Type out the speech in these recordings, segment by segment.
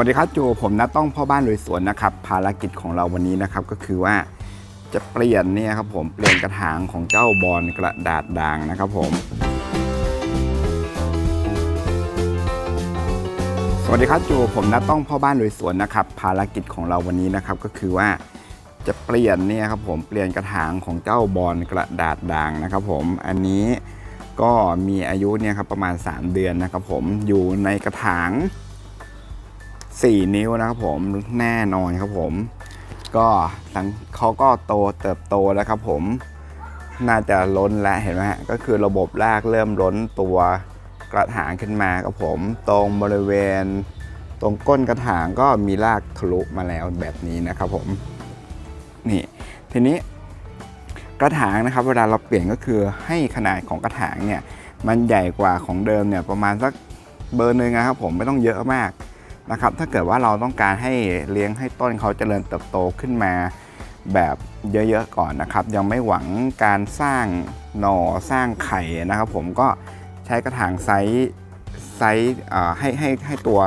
วัสดีครับจูผมนัดต้องพ่อบ้านลุยสวนนะครับ ภารกิจของเราวันนี้นะครับก็คือว่าจะเปลี่ยนเนี่ยครับผมเปลี่ยนกระถางของเจ้าบอลกระดาษด่างนะครับผม สวัสดีครับจูผมนัดต้องพ่อบ้านลุยสวนนะครับ ภารกิจของเราวันนี้นะครับก็คือว่าจะเปลี่ยนเนี่ยครับผมเปลี่ยนกระถางของเจ้าบอลกระดาษด่างนะครับผมอันนี้ก็มีอายุเนี่ยครับประมาณ 3 เดือนนะครับผมอยู่ในกระถาง 4 นิ้วนะครับผมแน่นอนครับผม ก็หลังเขาก็โตเติบโตแล้วครับผม น่าจะล้นแล้วเห็นไหมฮะก็คือระบบรากเริ่มล้นตัวกระถางขึ้นมาครับผม ตรงบริเวณ ตรงก้นกระถางก็มีรากทะลุมาแล้วแบบนี้นะครับผมนี่ทีนี้กระถางนะครับ เวลาเราเปลี่ยนก็คือให้ขนาดของกระถางเนี่ยมันใหญ่กว่าของเดิมเนี่ยประมาณสักเบอร์หนึ่งนะครับผมไม่ต้องเยอะมาก นะครับถ้าเกิดว่าเราต้องการให้เลี้ยงให้ต้นเขาเจริญเติบโตขึ้นมาแบบเยอะๆก่อนนะครับ ยังไม่หวังการสร้างหน่อสร้างไข่นะครับ ผมก็ใช้กระถางไซส์ไซส์ให้ให้ให้ตัว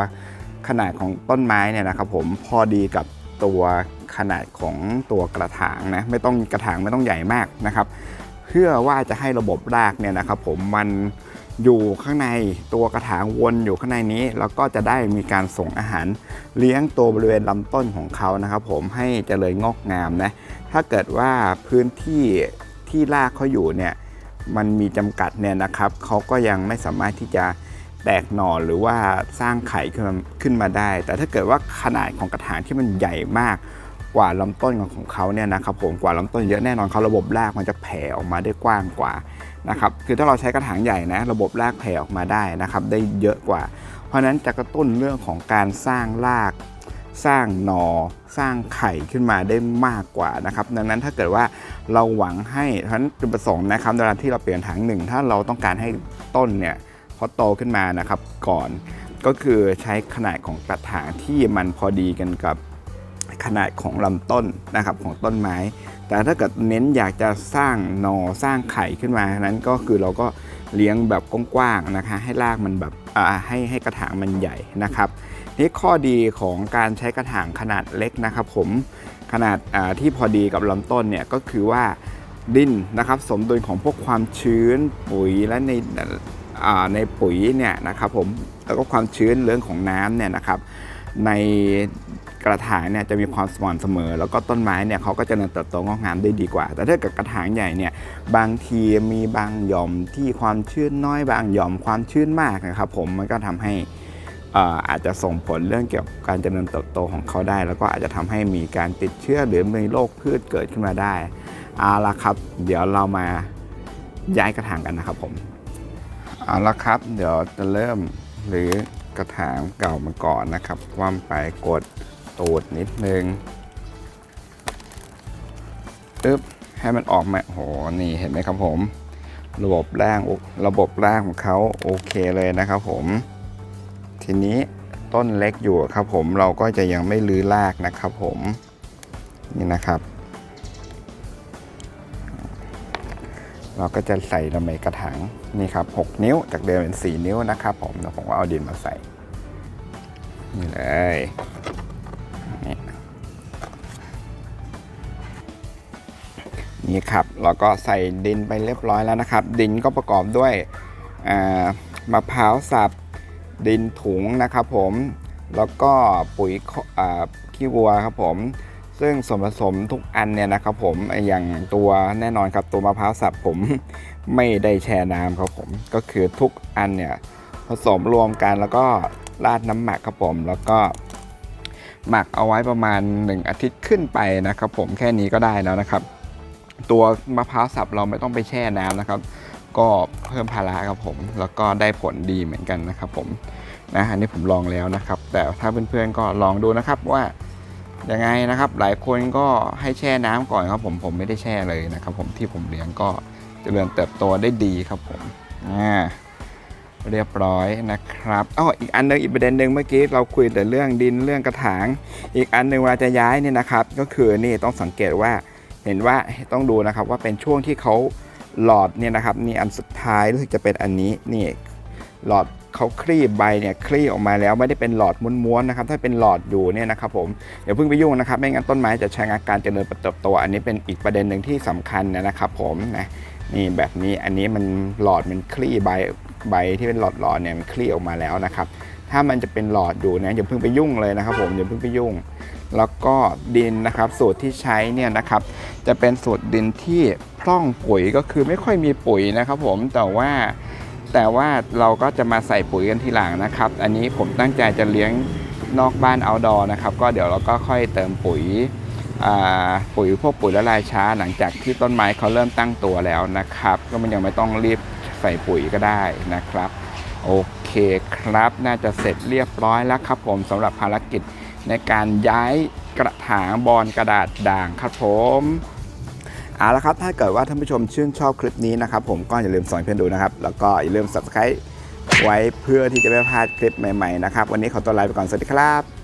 ขนาดของต้นไม้เนี่ยนะครับ ผมพอดีกับตัวขนาดของตัวกระถางนะไม่ต้องกระถางไม่ต้องใหญ่มากนะครับ เพื่อว่าจะให้ระบบรากเนี่ยนะครับ ผมมัน อยู่ข้างในตัวกระถางวนอยู่ข้างในนี้ แล้วก็จะได้มีการส่งอาหารเลี้ยงตัวบริเวณลำต้นของเขานะครับ ผมให้เจริญงอกงามนะถ้าเกิดว่าพื้นที่ที่รากเขาอยู่เนี่ยมันมีจำกัดเนี่ยนะครับเขาก็ยังไม่สามารถที่จะแตกหน่อหรือว่าสร้างไข่ขึ้นมาขึ้นมาได้ แต่ถ้าเกิดว่าขนาดของกระถางที่มันใหญ่มากกว่าลำต้นของเขาเนี่ยนะครับผมกว่าลำต้นเยอะแน่นอนเขาระบบรากมันจะแผ่ออกมาได้กว้างกว่า นะครับคือถ้าเราใช้กระถางใหญ่นะระบบรากแผ่ออกมาได้นะครับได้เยอะกว่า เพราะนั้นจะกระตุ้นเรื่องของการสร้างราก สร้างหนอสร้างไข่ขึ้นมาได้มากกว่านะครับดังนั้นถ้าเกิดว่าเราหวังให้เพราะฉะนั้นจุดประสงค์นะครับเวลาที่เราเปลี่ยนถังหนึ่งถ้าเราต้องการให้ต้นเนี่ยพอโตขึ้นมานะครับก่อนก็คือใช้ขนาดของกระถางที่มันพอดีกันกับขนาดของลำต้นนะครับของต้นไม้ แต่ถ้าเกิดเน้นอยากจะสร้างหนอสร้างไข่ขึ้นมานั้นก็คือเราก็เลี้ยงแบบกว้างๆนะคะ ให้รากมันแบบอ่าให้ให้กระถางมันใหญ่นะครับนี่ข้อดีของการใช้กระถางขนาดเล็กนะครับ ผมขนาดอ่าที่พอดีกับลำต้นเนี่ยก็คือว่าดินนะครับ สมดุลของพวกความชื้นปุ๋ยและในอ่าในปุ๋ยเนี่ยนะครับผมแล้วก็ความชื้นเรื่องของน้ำเนี่ยนะครับ ใน กระถางเนี่ยจะมีความสม่ำเสมอ แล้วก็ต้นไม้เนี่ยเขาก็จะเจริญเติบโตงอกงามได้ดีกว่า แต่ถ้าเกิดกระถางใหญ่เนี่ยบางทีมีบางหย่อมที่ความชื้นน้อยบางหย่อมความชื้นมากนะครับผมมันก็ทำให้อ่ออาจจะส่งผลเรื่องเกี่ยวกับการเจริญเติบโตของเขาได้ แล้วก็อาจจะทำให้มีการติดเชื้อหรือมีโรคพืชเกิดขึ้นมาได้เอาละครับ เดี๋ยวเรามาย้ายกระถางกันนะครับผมเอาละครับ เดี๋ยวจะเริ่มหรือกระถางเก่ามาก่อนนะครับคว่ำไปกด ตูดนิดนึงอึ๊บให้มันออกมาโหนี่เห็นไหมครับผม ระบบร่างระบบร่างของเขาโอเคเลยนะครับผม ทีนี้ต้นเล็กอยู่ครับผมเราก็จะยังไม่ลื้อรากนะครับผม นี่นะครับ เราก็จะใส่ลงในกระถางนี่ครับ 6 นิ้วจากเดิมเป็น 4 นิ้วนะครับผมแล้วผมก็เอาดินมาใส่นี่เลย นี่ครับเราก็ใส่ดินไปเรียบร้อยแล้วนะครับ ดินก็ประกอบด้วยมะพร้าวสับดินถุงนะครับผมแล้วก็ปุ๋ยขี้วัวครับผมซึ่งส่วนผสมทุกอันเนี่ยนะครับผมอย่างตัวแน่นอนครับตัวมะพร้าวสับผมไม่ได้แช่น้ำครับผมก็คือทุกอันเนี่ยผสมรวมกันแล้วก็ราดน้ำหมักครับผมแล้วก็หมักเอาไว้ประมาณ 1 อาทิตย์ขึ้นไปนะครับผมแค่นี้ก็ได้แล้วนะครับ ตัวมะพร้าวสับเราไม่ต้องไปแช่น้ำนะครับ ก็เพิ่มภาระครับผม แล้วก็ได้ผลดีเหมือนกันนะครับผมนะอันนี้ผมลองแล้วนะครับ แต่ถ้าเพื่อนๆก็ลองดูนะครับว่ายังไงนะครับ หลายคนก็ให้แช่น้ำก่อนครับผมผมไม่ได้แช่เลยนะครับ ผมที่ผมเลี้ยงก็เจริญเติบโตได้ดีครับผมอ่าเรียบร้อยนะครับอ้ออีกอันหนึงอีกประเด็นหนึ่งเมื่อกี้เราคุยแต่เรื่องดินเรื่องกระถาง อีกอันหนึ่งเวลาจะย้ายเนี่ยนะครับ ก็คือนี่ต้องสังเกตว่า เห็นว่าต้องดูนะครับว่าเป็นช่วงที่เขาหลอดเนี่ยนะครับนี่อันสุดท้ายรู้สึกจะเป็นอันนี้นี่หลอดเขาคลี่ใบเนี่ยคลี่ออกมาแล้วไม่ได้เป็นหลอดม้วนๆนะครับถ้าเป็นหลอดอยู่เนี่ยนะครับผมอย่าเพิ่งไปยุ่งนะครับไม่งั้นต้นไม้จะชะงักการเจริญเติบโต อันนี้เป็นอีกประเด็นหนึ่งที่สำคัญนะครับผมนะนี่แบบนี้อันนี้มันหลอดมันคลี่ใบใบที่เป็นหลอดหลอดเนี่ยมันคลี่ออกมาแล้วนะครับถ้ามันจะเป็นหลอดอยู่นะอย่าเพิ่งไปยุ่งเลยนะครับผมอย่าเพิ่งไปยุ่ง แล้วก็ดินนะครับสูตรที่ใช้เนี่ยนะครับจะเป็นสูตรดินที่พร่องปุ๋ยก็คือไม่ค่อยมีปุ๋ยนะครับผมแต่ว่าแต่ว่าเราก็จะมาใส่ปุ๋ยกันทีหลังนะครับ อันนี้ผมตั้งใจจะเลี้ยงนอกบ้านเอาดอนะครับ ก็เดี๋ยวเราก็ค่อยเติมปุ๋ยปุ๋ยพวกปุ๋ยละลายช้าหลังจากที่ต้นไม้เขาเริ่มตั้งตัวแล้วนะครับ ก็มันยังไม่ต้องรีบใส่ปุ๋ยก็ได้นะครับ โอเคครับ น่าจะเสร็จเรียบร้อยแล้วครับผมสำหรับภารกิจ ในการย้ายกระถางบอลกระดาษด่างครับผมเอาละครับ ถ้าเกิดว่าท่านผู้ชมชื่นชอบคลิปนี้นะครับ ผมก็อย่าลืมสอนเพื่อนดูนะครับ แล้วก็อย่าลืม subscribe ไว้เพื่อที่จะไม่พลาดคลิปใหม่ๆนะครับ วันนี้ขอตัวลาไปก่อน สวัสดีครับ